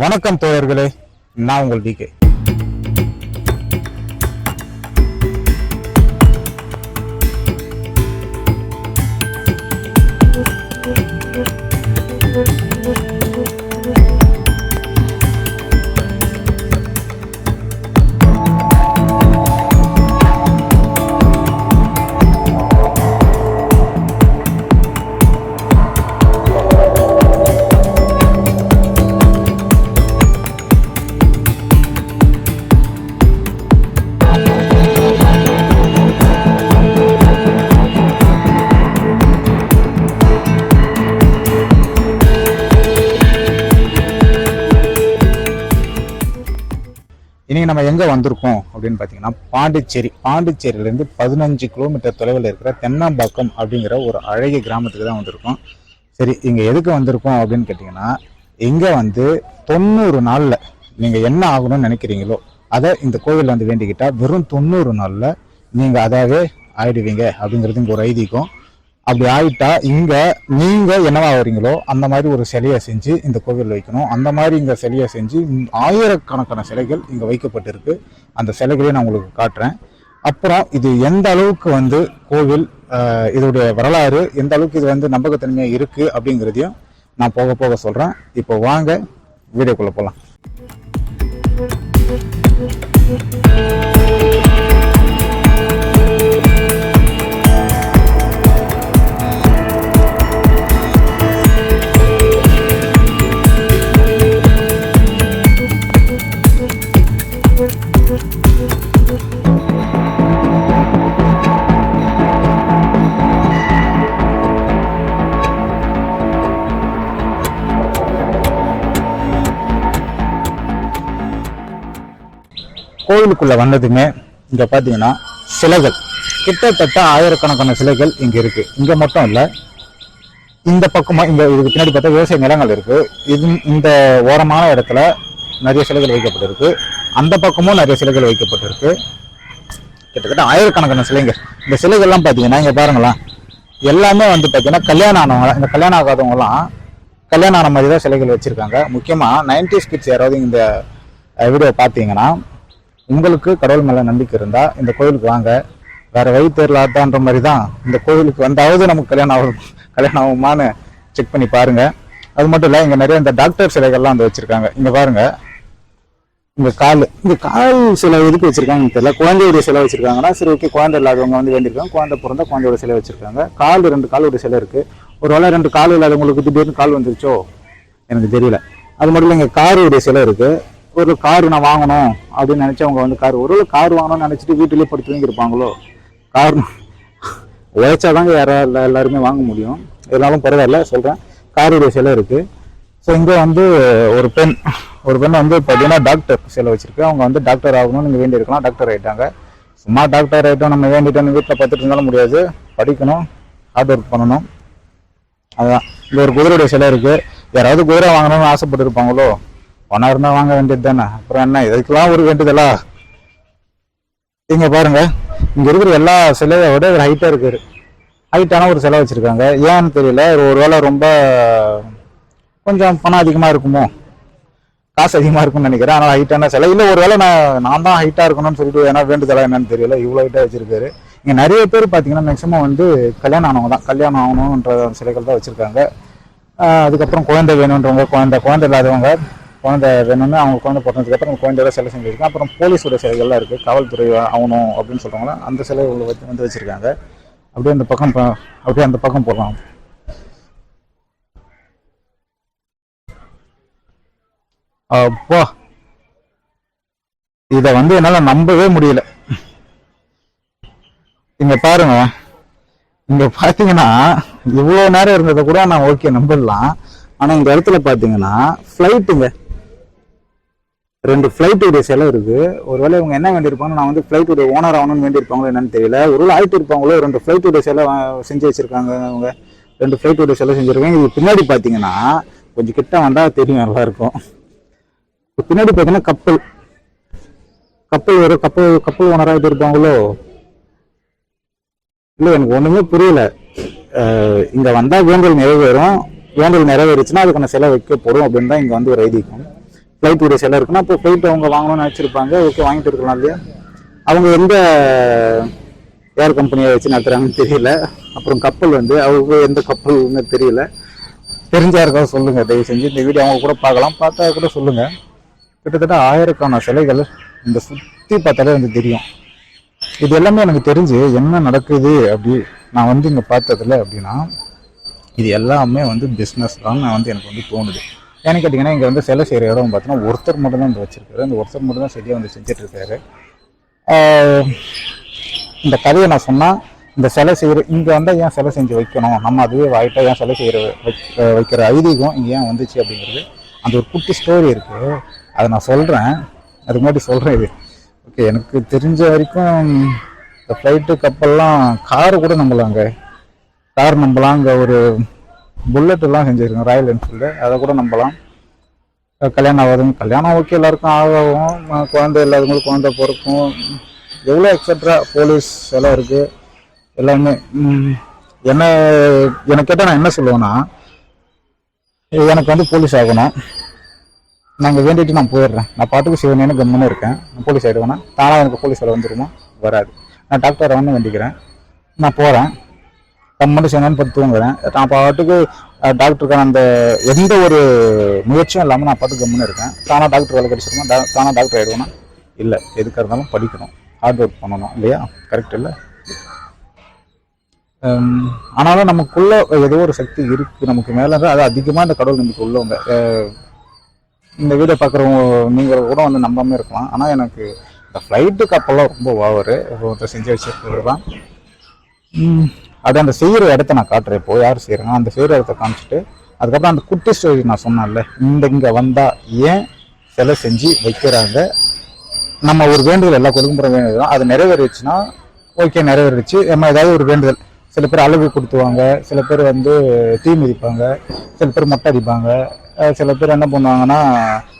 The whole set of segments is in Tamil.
வணக்கம் தோழர்களே நான் உங்கள் டிகே எங்கே வந்திருக்கோம் அப்படின்னு பார்த்தீங்கன்னா பாண்டிச்சேரி. பாண்டிச்சேரியிலேருந்து பதினஞ்சு கிலோமீட்டர் தொலைவில் இருக்கிற தென்னம்பாக்கம் அப்படிங்கிற ஒரு அழகிய கிராமத்துக்கு தான் வந்திருக்கோம். சரி இங்கே எதுக்கு வந்திருக்கோம் அப்படின்னு கேட்டிங்கன்னா இங்கே வந்து தொண்ணூறு நாளில் நீங்கள் என்ன ஆகணும்னு நினைக்கிறீங்களோ அதை இந்த கோவிலில் வந்து வேண்டிக்கிட்டால் வெறும் தொண்ணூறு நாளில் நீங்கள் அதாவே ஆயிடுவீங்க அப்படிங்கிறது இங்கே ஒரு ஐதீகம். அப்படி ஆயிட்டா இங்க நீங்க என்னவா வரீங்களோ அந்த மாதிரி ஒரு சிலையை செஞ்சு இந்த கோவில் வைக்கணும். அந்த மாதிரி இங்க சிலையை செஞ்சு ஆயிரக்கணக்கான சிலைகள் இங்க வைக்கப்பட்டிருக்கு. அந்த சிலைகளையும் நான் உங்களுக்கு காட்டுறேன். அப்புறம் இது எந்த அளவுக்கு வந்து கோவில் இதோடைய வரலாறு எந்த அளவுக்கு இது வந்து நம்பகத்தன்மையாக இருக்குது அப்படிங்கிறதையும் நான் போக போக சொல்கிறேன் இப்போ வாங்க வீடியோக்குள்ளே போகலாம் கோவிலுக்குள்ள வந்ததுமே இங்க பாத்தீங்கன்னா சிலைகள். கிட்டத்தட்ட ஆயிரக்கணக்கான சிலைகள் இங்க இருக்கு. இங்க மட்டும் இல்ல இந்த பக்கமா இங்க இதுக்கு பின்னாடி பார்த்தா விவசாய நிலங்கள் இருக்கு. இது இந்த ஓரமான இடத்துல நிறைய சிலைகள் வைக்கப்பட்டிருக்கு. அந்த பக்கமும் நிறைய சிலைகள் வைக்கப்பட்டிருக்கு. கிட்டத்தட்ட ஆயிரக்கணக்கான சிலைங்க. இந்த சிலைகள்லாம் பார்த்தீங்கன்னா இங்கே பாருங்களேன். எல்லாமே வந்து பார்த்தீங்கன்னா கல்யாணம் ஆனவங்க இந்த கல்யாணம் ஆகாதவங்கலாம் கல்யாணம் ஆன மாதிரி தான் சிலைகள் வச்சுருக்காங்க. முக்கியமாக நைன்டி ஸ்கிட்ஸ் யாராவது இந்த வீடியோ பார்த்தீங்கன்னா உங்களுக்கு கடவுள் மேலே நம்பிக்கை இருந்தா இந்த கோவிலுக்கு வாங்க. வேற வழி தெரியலாதான்ற மாதிரி தான் இந்த கோவிலுக்கு வந்தாவது நமக்கு கல்யாணம் ஆகும் கல்யாணம் ஆகுமான்னு செக் பண்ணி பாருங்க. அது மட்டும் இல்லை இங்கே நிறைய இந்த டாக்டர் சிலைகள்லாம் வந்து வச்சிருக்காங்க. இங்கே பாருங்க. இந்த கால் இந்த கால் சிலை எதுக்கு வச்சிருக்காங்கன்னு தெரியல. குழந்தையுடைய சிலை வச்சிருக்காங்கன்னா சரி ஓகே குழந்தை இல்லாதவங்க வந்து வேண்டியிருக்காங்க. குழந்தை பிறந்த குழந்தையோட சிலை வச்சிருக்காங்க. கால் ரெண்டு காலோட சிலை இருக்கு. ஒரு வேளை ரெண்டு கால் இல்லாதவங்களுக்கு திடீர்னு கால் வந்துருச்சோ? எனக்கு தெரியல. அது மட்டும் இல்லை இங்கே காருடைய சிலை இருக்குது ஒரு கார் நான் வாங்கணும் அப்படின்னு நினச்சவங்க வந்து கார் ஒரு கார் வாங்கணும்னு நினச்சிட்டு வீட்டிலேயே படுத்து வாங்கி இருப்பாங்களோ? கார் உழைச்சாதாங்க யாரா எல்லா- எல்லாருமே வாங்க முடியும். இருந்தாலும் பரவாயில்ல சொல்கிறேன் காருடைய சிலை இருக்குது ஸோ இங்கே வந்து ஒரு பெண் ஒரு பெண் வந்து பார்த்தீங்கன்னா டாக்டர் சிலை வச்சுருக்கு. அவங்க வந்து டாக்டர் ஆகணும்னு நீங்கள் வேண்டியிருக்கலாம். டாக்டர் ஆகிட்டாங்க சும்மா டாக்டர் ஆகிட்டோம் நம்ம வேண்டிட்டோம் வீட்டில் பார்த்துட்டு இருந்தாலும் முடியாது. படிக்கணும் ஹார்ட் ஒர்க் பண்ணணும். அதுதான் இங்கே ஒரு குதிரையுடைய சிலை இருக்குது யாராவது குதிரை வாங்கணும்னு ஆசைப்பட்டுருப்பாங்களோ? பணம் இருந்தால் வாங்க வேண்டியது தானே அப்புறம் என்ன இதுக்கெல்லாம் ஒரு வேண்டியதெல்லாம் இங்கே பாருங்க இங்கே இருக்கிற எல்லா சிலையை விட ஒரு ஹைட்டாக இருக்காரு. ஹைட்டான ஒரு சிலை வச்சுருக்காங்க. ஏன்னு தெரியல ஒரு வேளை ரொம்ப கொஞ்சம் பணம் அதிகமாக இருக்குமோ? காசு அதிகமாக இருக்கும்னு நினைக்கிறேன். ஆனால் ஹைட்டான சிலை. இல்லை ஒருவேளை நான் நான் தான் ஹைட்டாக இருக்கணும்னு சொல்லிட்டு ஏன்னா வேண்டுதலா என்னன்னு தெரியல. இவ்வளோ ஹைட்டாக வச்சிருக்காரு. இங்கே நிறைய பேர் பார்த்தீங்கன்னா மேக்ஸிமம் வந்து கல்யாணம் ஆனவங்க தான். கல்யாணம் ஆகணுன்ற சிலைகள் தான் வச்சுருக்காங்க. அதுக்கப்புறம் குழந்தை வேணுன்றவங்க குழந்தை குழந்தை இல்லாதவங்க குழந்தை வேணும்னு அவங்க குழந்தை பிறந்ததுக்கு குழந்தையோட சிலை செஞ்சுருக்கேன் அப்புறம் போலீஸோட சிலைகள்லாம் இருக்கு. காவல்துறை ஆகணும் அப்படின்னு சொல்கிறாங்களா அந்த சிலை வந்து வந்து வச்சிருக்காங்க. அப்படியே அந்த பக்கம் அப்படியே அந்த பக்கம் போகலாம் அப்பா. இதை வந்து என்னால நம்பவே முடியல. இங்க பாருங்க. இங்க பார்த்தீங்கன்னா இவ்வளோ நேரம் இருந்ததை கூட நான் ஓகே நம்பிடலாம் ஆனால் இந்த இடத்துல பார்த்தீங்கன்னா ஃப்ளைட்டுங்க ரெண்டு ஃப்ளைட் உடைய செலவு இருக்கு. ஒருவேளை இவங்க என்ன வேண்டியிருப்பாங்க? நான் வந்து ஃபிளைட்டுடைய ஓனர் ஆகணும்னு வேண்டியிருப்பாங்களோ என்னன்னு தெரியல. ஒருவேளை ஆயிட்டு இருப்பாங்களோ ரெண்டு ஃப்ளைட் உடைய செலவு செஞ்சு வச்சிருக்காங்க அவங்க. ரெண்டு ஃப்ளைட் உடைய செலவு செஞ்சுருக்காங்க. இது பின்னாடி பார்த்தீங்கன்னா கொஞ்சம் கிட்ட வந்தால் தெரியும் நல்லா இருக்கும் பின்னாடி பார்த்தீங்கன்னா கப்பல் கப்பல் ஒரு கப்பல் கப்பல் ஓனராக இருப்பாங்களோ? இல்லை எனக்கு ஒன்றுமே புரியல. இங்கே வந்தால் வேண்டல் நிறைவேறும். வேண்டல் நிறைவேறுச்சுன்னா அதுக்கான செலவு வைக்கப்படும் அப்படின்னு தான் இங்கே வந்து ஒரு ஐதீகம். ஃப்ளைட் உடைய சிலை இருக்குன்னா அப்போ ஃப்ளைட் அவங்க வாங்கணும்னு நினச்சிருப்பாங்க. ஓகே வாங்கிட்டு இருக்கலாம் இல்லையா? அவங்க எந்த ஏர் கம்பெனியை வச்சு நடத்துறாங்கன்னு தெரியல. அப்புறம் கப்பல் வந்து அவங்க எந்த கப்பல்னு தெரியல. தெரிஞ்சா இருக்கா சொல்லுங்கள் தயவு செஞ்சு இந்த வீடியோ அவங்க கூட பார்க்கலாம். பார்த்தா கூட சொல்லுங்கள் கிட்டத்தட்ட ஆயிரக்கான சிலைகள் இந்த சுற்றி பார்த்தாலே வந்து தெரியும். இது எல்லாமே எனக்கு தெரிஞ்சு என்ன நடக்குது அப்படி நான் வந்து இங்கே பார்த்ததுல அப்படின்னா இது எல்லாமே வந்து பிஸ்னஸ் தான் நான் வந்து எனக்கு வந்து தோணுது. ஏன்னு கேட்டிங்கன்னா இங்கே வந்து சிலை செய்கிற இடம் பார்த்தீங்கன்னா ஒருத்தர் மட்டும் தான் வச்சுருக்காரு. அந்த ஒருத்தர் மட்டும் தான் சரியாக வந்து செஞ்சிட்ருக்காரு. இந்த கதையை நான் சொன்னால் இந்த சிலை செய்கிற இங்கே வந்தால் ஏன் சிலை செஞ்சு வைக்கணும்? நம்ம அதுவே வாயிட்டா ஏன் சிலை செய்கிற வைக்கிற ஐதீகம் இங்கே ஏன் வந்துச்சு அப்படிங்கிறது அந்த ஒரு குட்டி ஸ்டோரி இருக்குது அதை நான் சொல்கிறேன் அதுக்கு முன்னாடி சொல்கிறேன் இது. ஓகே எனக்கு தெரிஞ்ச வரைக்கும் இந்த ஃப்ளைட்டு கப்பல்லாம் காரு கூட நம்பலாங்க கார் நம்பலாம் அங்கே ஒரு புல்லட் எல்லாம் செஞ்சுருக்கோம் ராயல் என்ஃபீல்டு அதை கூட நம்பலாம். கல்யாணம் ஆகாதுங்க கல்யாணம் ஓகே எல்லாருக்கும் ஆகும் குழந்தை இல்லாதவங்களுக்கு குழந்தை பிறக்கும். எவ்வளோ எக்ஸட்ரா போலீஸ் எல்லாம் இருக்குது எல்லாமே. என்ன எனக்கு கேட்டால் நான் என்ன சொல்லுவேன்னா எனக்கு வந்து போலீஸ் ஆகணும். நாங்கள் வேண்டிட்டு நான் போயிடுறேன். நான் பாட்டுக்கு சிவனேன்னு கம்முன்னு இருக்கேன். நான் போலீஸ் ஆகிடுவேன்னா தானாக எனக்கு போலீஸ் வேலை வந்துருமா? வராது. நான் டாக்டர் வந்து வேண்டிக்கிறேன். நான் போகிறேன் கம்முன்னு சிவனேன்னு பத்து தூங்குறேன். நான் பாட்டுக்கு டாக்டருக்கான அந்த எந்த ஒரு முயற்சியும் இல்லாமல் நான் பார்த்து கம்முன்னு இருக்கேன். தானாக டாக்டர் வேலை கிடைச்சிருமா தானாக டாக்டர் ஆகிடுவேன்னா இல்லை. எதுக்காக இருந்தாலும் படிக்கணும். ஹார்ட் ஒர்க் பண்ணணும். இல்லையா? கரெக்ட் இல்லை? ஆனாலும் நமக்குள்ள ஏதோ ஒரு சக்தி இருக்கு. நமக்கு மேலே அது அதிகமாக இந்த கடவுள் நம்பிக்கை உள்ளவங்க இந்த வீடியோ பார்க்குறவங்க நீங்கள் கூட வந்து நம்பாமல் இருக்கலாம். ஆனால் எனக்கு இந்த ஃப்ளைட்டு கப்பெல்லாம் ரொம்ப ஓவர் ஒருத்தர் செஞ்சு வச்சிருக்கிறது தான். அது அந்த செய்கிற இடத்த நான் காட்டுறேன். இப்போ யார் செய்கிறேன் அந்த செய்கிற இடத்த காமிச்சிட்டு அதுக்கப்புறம் அந்த குட்டி ஸ்டோரி நான் சொன்னேன்ல இந்த இங்கே வந்தால் ஏன் சிலை செஞ்சு வைக்கிறாங்க? நம்ம ஒரு வேண்டுதல் எல்லா கொடுக்குற வேண்டுதல் அது நிறைவேறிச்சுன்னா ஓகே நிறைவேறிச்சு நம்ம ஏதாவது ஒரு வேண்டுதல். சில பேர் அழகு கொடுத்துவாங்க சில பேர் வந்து தீ மிதிப்பாங்க சில பேர் மொட்டை அடிப்பாங்க சில பேர் என்ன பண்ணுவாங்கன்னா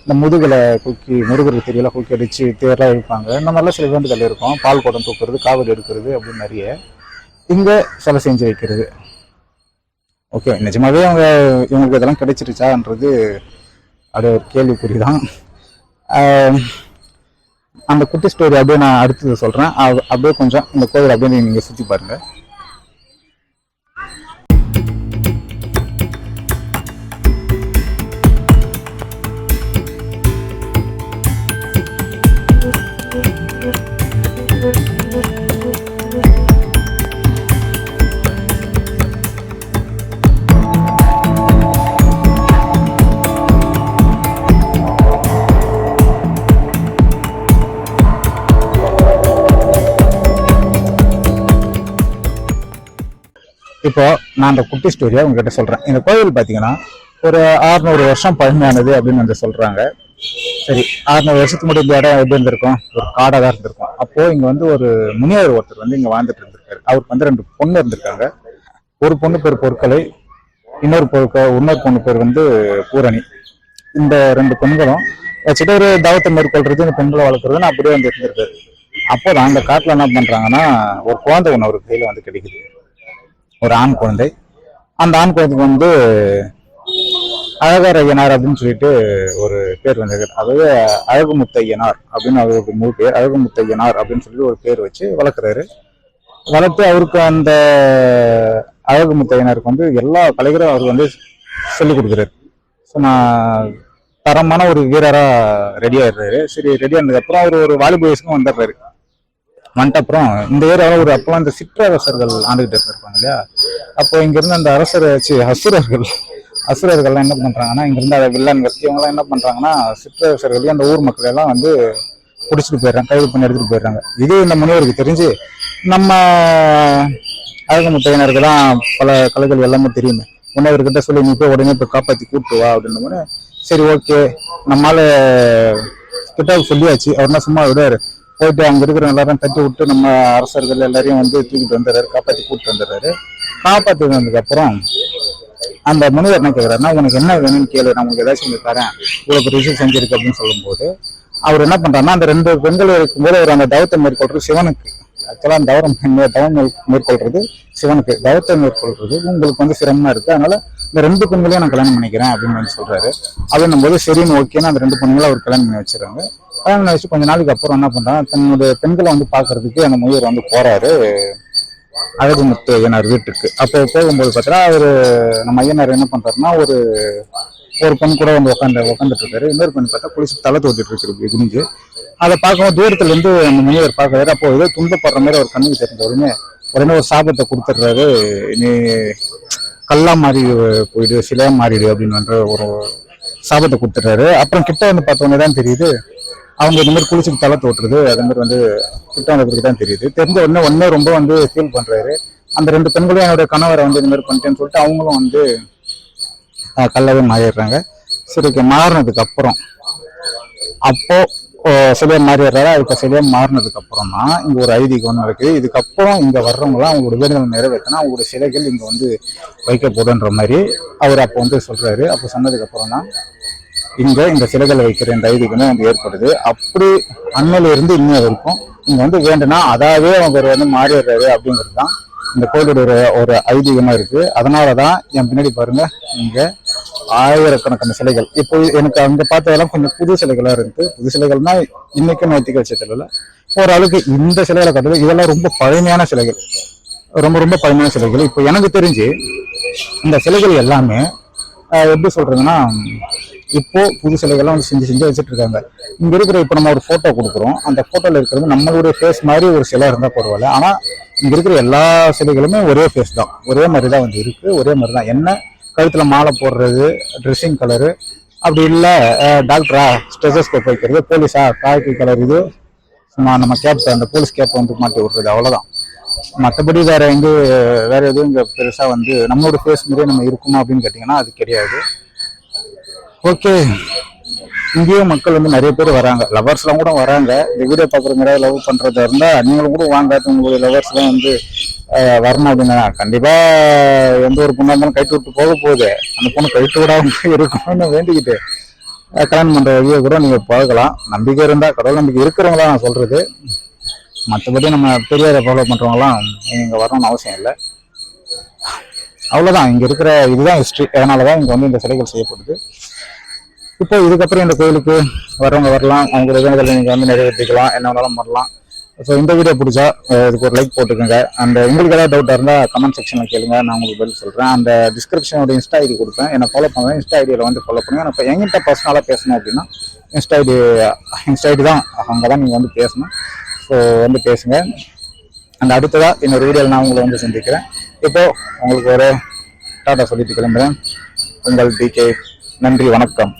இந்த முதுகில் குக்கி முருகருக்கு தெரியல குக்கி அடித்து தேரெல்லாம் இழுப்பாங்க. இந்த மாதிரிலாம் சில வேண்டுதல் இருக்கும். பால் குடம் தூக்குறது காவடி எடுக்கிறது அப்படின்னு நிறைய. இங்கே சிலை செஞ்சு வைக்கிறது. ஓகே நிஜமாகவே அவங்க இவங்களுக்கு இதெல்லாம் கிடைச்சிருச்சான்றது அது ஒரு கேள்விக்குறி தான் அந்த குட்டி ஸ்டோரி அப்படியே நான் அடுத்தது சொல்கிறேன் அப்படியே கொஞ்சம் இந்த கோவில் அப்படியே நீங்கள் சுற்றி பாருங்கள் இப்போ நான் அந்த குட்டி ஸ்டோரியை உங்ககிட்ட சொல்கிறேன் இந்த கோவில் பார்த்தீங்கன்னா ஒரு 600 வருஷம் பழமையானது அப்படின்னு வந்து சொல்கிறாங்க சரி 600 வருஷத்துக்கு முன்னாடி இந்த இடம் எப்படி இருந்திருக்கும்? ஒரு காடாக தான் இருந்திருக்கும். அப்போ இங்கே வந்து ஒரு முனிவர் ஒருத்தர் வந்து இங்கே வாழ்ந்துட்டு இருந்திருக்காரு. அவருக்கு வந்து ரெண்டு பொண்ணு இருந்திருக்காங்க. ஒரு பொண்ணு பேர் பொருட்களை இன்னொரு பொருட்க இன்னொரு பொண்ணு பேர் வந்து பூரணி. இந்த ரெண்டு பெண்களும் வச்சுட்டு ஒரு தவத்தை மேற்கொள்றது இந்த பெண்களை வளர்க்குறதுன்னு அப்படியே வந்து இருந்திருக்காரு அப்போ அந்த காட்டில் என்ன பண்ணுறாங்கன்னா ஒரு குழந்தை ஒன்று ஒரு கையில் வந்து கிடைக்குது. ஒரு ஆண் குழந்தை. அந்த ஆண் குழந்தைக்கு வந்து அழகர் ஐயனார் அப்படின்னு சொல்லிட்டு ஒரு பேர் வந்திருக்கு அதாவது அழகு முத்தையனார் அப்படின்னு அவருக்கு முழு பேர். அழகு முத்தையனார் அப்படின்னு சொல்லி ஒரு பேர் வச்சு வளர்க்குறாரு. வளர்த்து அவருக்கு அந்த அழகு ஐயனாருக்கு வந்து எல்லா கலைகளும் அவர் வந்து சொல்லிக் கொடுக்குறாரு. ஸோ நான் தரமான ஒரு வீரராக ரெடி ஆயிடுறாரு. சரி ரெடி ஆனதுக்கப்புறம் அவர் ஒரு வாலிப வயசுக்கும் வந்துடுறாரு. வந்துட்ட அப்புறம் இந்த ஏரியாவில் ஒரு அப்போலாம் இந்த சிற்றரசர்கள் ஆண்டுகிட்டு இருப்பாங்க இல்லையா? அப்போ இங்கிருந்து அந்த அரசர் அசுரர்கள் அசுரர்கள்லாம் என்ன பண்ணுறாங்கன்னா இங்கிருந்து அதை வில்லன்கள் இவங்கெல்லாம் என்ன பண்ணுறாங்கன்னா சிற்றரசர்களையும் அந்த ஊர் மக்கள் எல்லாம் வந்து பிடிச்சிட்டு போயிடுறாங்க கைது பண்ணி எடுத்துகிட்டு போயிடுறாங்க. இது இந்த முனிவருக்கு தெரிஞ்சு நம்ம அழகமுத்தையினருக்கு தான் பல கலைகள் எல்லாமே தெரியுமே. முன்னவர்கிட்ட சொல்லி நீ போய் உடனே போய் காப்பாற்றி கூப்பிட்டு வா அப்படின்னு சரி ஓகே. நம்மளால கிட்ட சொல்லியாச்சு. அவர் என்ன சும்மா விடுவாரு போயிட்டு அங்க இருக்கிற எல்லாரும் தட்டி விட்டு நம்ம அரசர்கள் எல்லாரையும் வந்து தூக்கிட்டு வந்துடுறாரு காப்பாத்தி கூப்பிட்டு வந்துடுறாரு. காப்பாத்தி வந்ததுக்கு அப்புறம் அந்த முனிவர் என்ன கேட்குறாருன்னா உனக்கு என்ன வேணும்னு கேளு நான் உங்களுக்கு ஏதாச்சும் செஞ்சு தரேன். இவ்வளவு ரிசீவ் செஞ்சிருக்கு அப்படின்னு சொல்லும்போது அவர் என்ன பண்றாருன்னா அந்த ரெண்டு பெண்கள் இருக்கும்போது அவர் அந்த தவத்தை மேற்கொள்றது சிவனுக்கு. ஆக்சுவலாக அந்த தவரம் தவம் மேற்கொள்றது சிவனுக்கு. தவத்தை மேற்கொள்றது உங்களுக்கு வந்து சிரமமா இருக்கு. அதனால இந்த ரெண்டு பெண்களையும் நான் கல்யாணம் பண்ணிக்கிறேன் அப்படின்னு வந்து சொல்றாரு. அப்படின்னும் போது சரின்னு ஓகேன்னு அந்த ரெண்டு பெண்களும் அவர் கல்யாணம் பண்ணி வச்சிருக்காங்க கல்யாணம் பண்ணி வச்சு கொஞ்ச நாளைக்கு அப்புறம் என்ன பண்றான் தன்னுடைய பெண்களை வந்து பார்க்கறதுக்கு அந்த முயர் வந்து போறாரு. அழகுமுத்து ஐயனார் வீட்டுக்கு. அப்போ போகும்போது பார்த்தீங்கன்னா அவரு நம்ம ஐயனார் என்ன பண்றாருன்னா ஒரு ஒரு பெண் கூட வந்து உட்காந்து உட்காந்துட்டு இருக்காரு. இன்னொரு பெண் பார்த்தா குளிச்சு தலை தோட்டிட்டு இருக்கிறது குனிஞ்சு. அதை பார்க்கும்போது தூரத்துல இருந்து அந்த முனிவர் பார்க்கறாரு. அப்போ ஏதோ துன்பப்படுற மாதிரி ஒரு கண்ணுக்கு தெரிஞ்ச உடனே உடனே ஒரு சாபத்தை கொடுத்துட்றாரு. நீ கல்லா மாறி போயிடு சிலையா மாறிடு அப்படின்னு ஒரு சாபத்தை கொடுத்துட்றாரு. அப்புறம் கிட்ட வந்து பார்த்தோன்னே தான் தெரியுது அவங்க இந்த மாதிரி குளிச்சுட்டு தலை தோட்டுறது அது மாதிரி வந்து கிட்ட தான் தெரியுது. தெரிஞ்ச உடனே உடனே ரொம்ப வந்து ஃபீல் பண்றாரு. அந்த ரெண்டு பெண்களும் என்னோட கணவரை வந்து இந்த மாதிரி பண்ணிட்டேன்னு சொல்லிட்டு அவங்களும் வந்து கல்லவே கல்லாவே மாறிடுறாங்க. சரி okay, மாறினதுக்கு அப்புறம் அப்போ சிலையை மாறிடுறாரு. அதுக்கு சிலையை மாறினதுக்கு அப்புறம் தான் இங்க ஒரு ஐதீகம் ஒன்று இருக்குது இதுக்கப்புறம் இங்க வர்றவங்களாம் அவங்களோட வேண்டுதல் நிறைவேற்றினா அவங்களோட சிலைகள் இங்க வந்து வைக்க போதுன்ற மாதிரி அவர் அப்போ வந்து சொல்றாரு. அப்போ சொன்னதுக்கு அப்புறம் தான் இங்க இந்த சிலைகளை வைக்கிற இந்த ஐதீகமே வந்து ஏற்படுது. அப்படி அண்மையில இருந்து இன்னும் வரைக்கும் இங்க வந்து வேண்டுனா அதாவே அவர் வந்து மாறிடுறாரு அப்படிங்கிறது தான் இந்த கோயிலுடைய ஒரு ஐதீகமாக ஐதீகமா இருக்கு. அதனாலதான் என் பின்னாடி பாருங்க இங்க ஆயிரக்கணக்கான சிலைகள். இப்போ எனக்கு அங்க பார்த்ததெல்லாம் கொஞ்சம் புது சிலைகளா இருக்கு. புது சிலைகள்னா இன்னைக்கு நைத்திக விஷயத்துல இல்ல. ஓரளவுக்கு இந்த சிலைகளை கட்டுறது இதெல்லாம் ரொம்ப பழமையான சிலைகள். ரொம்ப ரொம்ப பழமையான சிலைகள். இப்போ எனக்கு தெரிஞ்சு இந்த சிலைகள் எல்லாமே எப்படி சொல்றதுன்னா இப்போ புது சிலைகள்லாம் வந்து செஞ்சு செஞ்சு வச்சுட்டு இருக்காங்க இங்க இருக்கிற இப்போ நம்ம ஒரு போட்டோ கொடுக்குறோம். அந்த போட்டோல இருக்கிறது நம்மளுடைய ஃபேஸ் மாதிரி ஒரு சிலை இருந்தா பரவாயில்ல. ஆனா இங்க இருக்கிற எல்லா சிலைகளுமே ஒரே ஃபேஸ் தான். ஒரே மாதிரி தான் வந்து இருக்கு. ஒரே மாதிரி தான். என்ன? கழுத்துல மாலை போடுறது ட்ரெஸ்ஸிங் கலரு அப்படி இல்லை டாக்டரா ஸ்டெசஸ்கோப் வைக்கிறது போலீஸா காய்க்கு கலர் இது. சும்மா நம்ம கேப் அந்த போலீஸ் கேப் வந்து மாட்டி விடுறது அவ்வளோதான் மற்றபடி வேற எங்கே வேற எதுவும் இங்கே பெருசாக வந்து நம்மளோட ஃபேஸ் மாதிரியே நம்ம இருக்குமா அப்படின்னு கேட்டிங்கன்னா அது கிடையாது. ஓகே இங்கேயும் மக்கள் வந்து நிறைய பேர் வராங்க. லவர்ஸ்லாம் கூட வராங்க. இந்த வீடியோ பார்க்குறவங்க லவ் பண்ணுறதா இருந்தால் நீங்களும் கூட வாங்க. உங்களுடைய லவர்ஸ்லாம் வந்து வரணும் அப்படின்னா கண்டிப்பாக எந்த ஒரு பொண்ணாக இருந்தாலும் கைட்டு விட்டு போக போகுது. அந்த பொண்ணு கைட்டு விடாம இருக்கணும்னு வேண்டிக்கிட்டு கல்யாணம் பண்ணுற வழியை கூட நீங்கள் பார்க்கலாம். நம்பிக்கை இருந்தால் கடவுள் நம்பிக்கை இருக்கிறவங்களா நான் சொல்கிறது மற்றபடி நம்ம பெரியாரை ஃபாலோ பண்ணுறவங்களாம் இங்கே வரணும்னு அவசியம் இல்லை. அவ்வளோதான் இங்கே இருக்கிற இதுதான் அதனால் தான் இங்கே வந்து இந்த சிலைகள் செய்யப்படுது. இப்போ இதுக்கப்புறம் இந்த கோயிலுக்கு வரவங்க வரலாம். அவங்க வேண்டுதலை நீங்கள் வந்து நிறைவேற்றிக்கலாம். என்ன வேணாலும் பண்ணலாம். ஸோ இந்த வீடியோ பிடிச்சா இதுக்கு ஒரு லைக் போட்டுக்கோங்க. அந்த உங்களுக்கு ஏதாவது டவுட்டாக இருந்தால் கமெண்ட் செக்ஷனில் கேளுங்க. நான் உங்களுக்கு பதில் சொல்கிறேன் அந்த டிஸ்கிரிப்ஷனோட இன்ஸ்டா ஐடி கொடுப்பேன். என்னை ஃபாலோ பண்ணுவேன் இன்ஸ்டா ஐடியில் வந்து ஃபாலோ பண்ணுங்க. இப்போ எங்கிட்ட பர்சனலாக பேசணும் அப்படின்னா இன்ஸ்டா ஐடி இன்ஸ்டா ஐடி தான். அங்கே தான் நீங்கள் வந்து பேசணும். ஸோ வந்து பேசுங்க. அந்த அடுத்ததாக இன்னொரு வீடியோவில் நான் உங்களை வந்து சந்திக்கிறேன். இப்போது உங்களுக்கு ஒரு டாட்டா சொல்லிட்டு கிளம்புறேன். உங்கள் டிகே நன்றி. வணக்கம்.